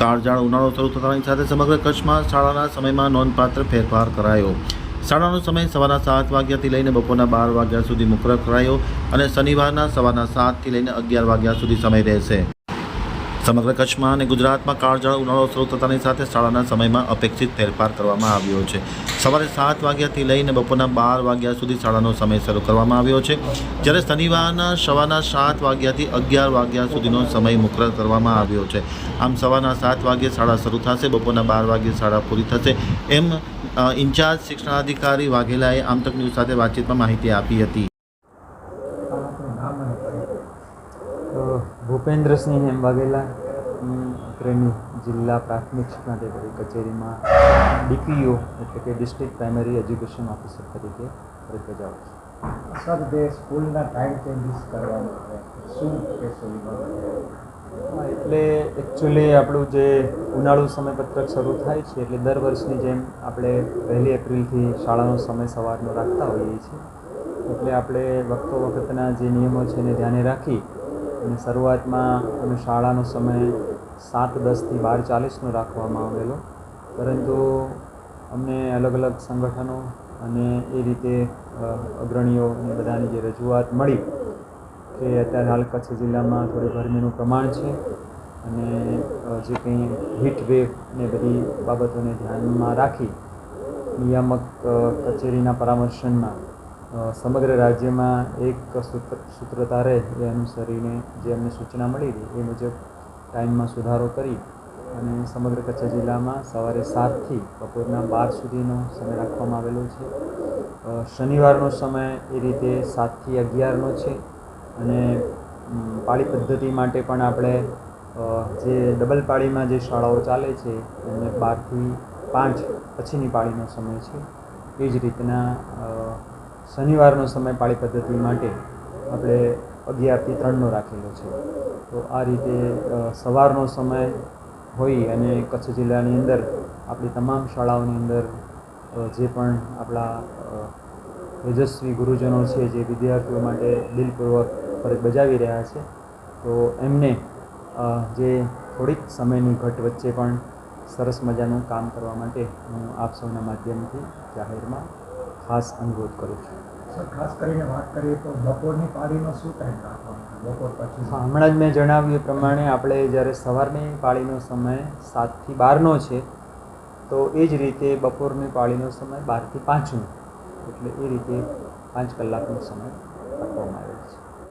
કાળઝાળ ઉનાળો શરૂ થતાની સાથે સમગ્ર કચ્છમાં શાળાના સમયમાં નોંધપાત્ર ફેરફાર કરાયો. શાળાનો સમય સવારના સાત વાગ્યાથી લઈને બપોરના બાર વાગ્યા સુધી મુકરર કરાયો અને શનિવારના સવારના સાતથી લઈને અગિયાર વાગ્યા સુધી સમય રહેશે. સમગ્ર કચ્છમાં અને ગુજરાતમાં કાળઝાળ ઉનાળો શરૂ થતાની સાથે શાળાના સમયમાં અપેક્ષિત ફેરફાર કરવામાં આવ્યો છે. સવારે સાત વાગ્યાથી લઈને બપોરના બાર વાગ્યા સુધી શાળાનો સમય શરૂ કરવામાં આવ્યો છે. જ્યારે શનિવારના સવારના સાત વાગ્યાથી અગિયાર વાગ્યા સુધીનો સમય મુકરર કરવામાં આવ્યો છે. આમ સવારના સાત વાગ્યે શાળા શરૂ થશે, બપોરના બાર વાગ્યે શાળા પૂરી થશે એમ ઇન્ચાર્જ શિક્ષણાધિકારી વાઘેલાએ આમતક ન્યૂઝ સાથે વાતચીતમાં માહિતી આપી હતી તો ભૂપેન્દ્રસિંહ એમ વાઘેલા હું જિલ્લા પ્રાથમિક શિક્ષણાધિકારી કચેરીમાં ડીપીઓ એટલે કે ડિસ્ટ્રિક્ટ પ્રાઇમરી એજ્યુકેશન ઓફિસર તરીકે ફરજ બજાવું છું સર જે સ્કૂલના ટાઈમ ચેન્જીસ કરવાનું શું કહેશો એટલે એકચ્યુઅલી આપણું જે ઉનાળુ સમયપત્રક શરૂ થાય છે એટલે દર વર્ષની જેમ આપણે પહેલી એપ્રિલથી શાળાનો સમય સવારનો રાખતા હોઈએ છીએ. એટલે આપણે વખતો વખતના જે નિયમો છે એને ધ્યાને રાખી અને શરૂઆતમાં અમે શાળાનો સમય સાત દસથી બાર ચાલીસનો રાખવામાં આવેલો. પરંતુ અમને અલગ અલગ સંગઠનો અને એ રીતે અગ્રણીઓ અને બધાની જે રજૂઆત મળી કે અત્યારે હાલ કચ્છ જિલ્લામાં થોડી ગરમીનું પ્રમાણ છે અને જે કંઈ હીટ વેવ ને બધી બાબતોને ધ્યાનમાં રાખી નિયામક કચેરીના પરામર્શનમાં સમગ્ર રાજ્યમાં એક સૂત્ર, સૂત્રતા રહે એ અનુસરીને જે અમને સૂચના મળી હતી એ મુજબ ટાઈમમાં સુધારો કરી અને સમગ્ર કચ્છ જિલ્લામાં સવારે સાતથી બપોરના બાર સુધીનો સમય રાખવામાં આવેલો છે. શનિવારનો સમય એ રીતે સાતથી અગિયારનો છે અને પાળી પદ્ધતિ માટે પણ આપણે જે ડબલ પાળીમાં જે શાળાઓ ચાલે છે એમને બારથી પાંચ પછીની પાળીનો સમય છે. એ જ રીતના શનિવારનો સમય પાળી પદ્ધતિ માટે આપણે અગિયારથી ત્રણનો રાખેલો છે. તો આ રીતે સવારનો સમય હોય અને કચ્છ જિલ્લાની અંદર આપણી તમામ શાળાઓની અંદર જે પણ આપણા તેજસ્વી ગુરુજનો છે, જે વિદ્યાર્થીઓ માટે દિલપૂર્વક ફરજ બજાવી રહ્યા છે, તો એમને જે થોડીક સમયની ઘટ વચ્ચે પણ સરસ મજાનું કામ કરવા માટે હું આપ સૌના માધ્યમથી જાહેરમાં ખાસ અનુરોધ કરું છું. સર ખાસ કરીને વાત કરીએ તો બપોરની પાળીનો શું ટાઈમ રાખવાનો બપોર પછી હમણાં જ મેં જણાવ્યું એ પ્રમાણે આપણે જ્યારે સવારની પાળીનો સમય સાતથી બારનો છે તો એ જ રીતે બપોરની પાળીનો સમય બારથી પાંચનો એટલે એ રીતે પાંચ કલાકનો સમય આપવામાં આવ્યો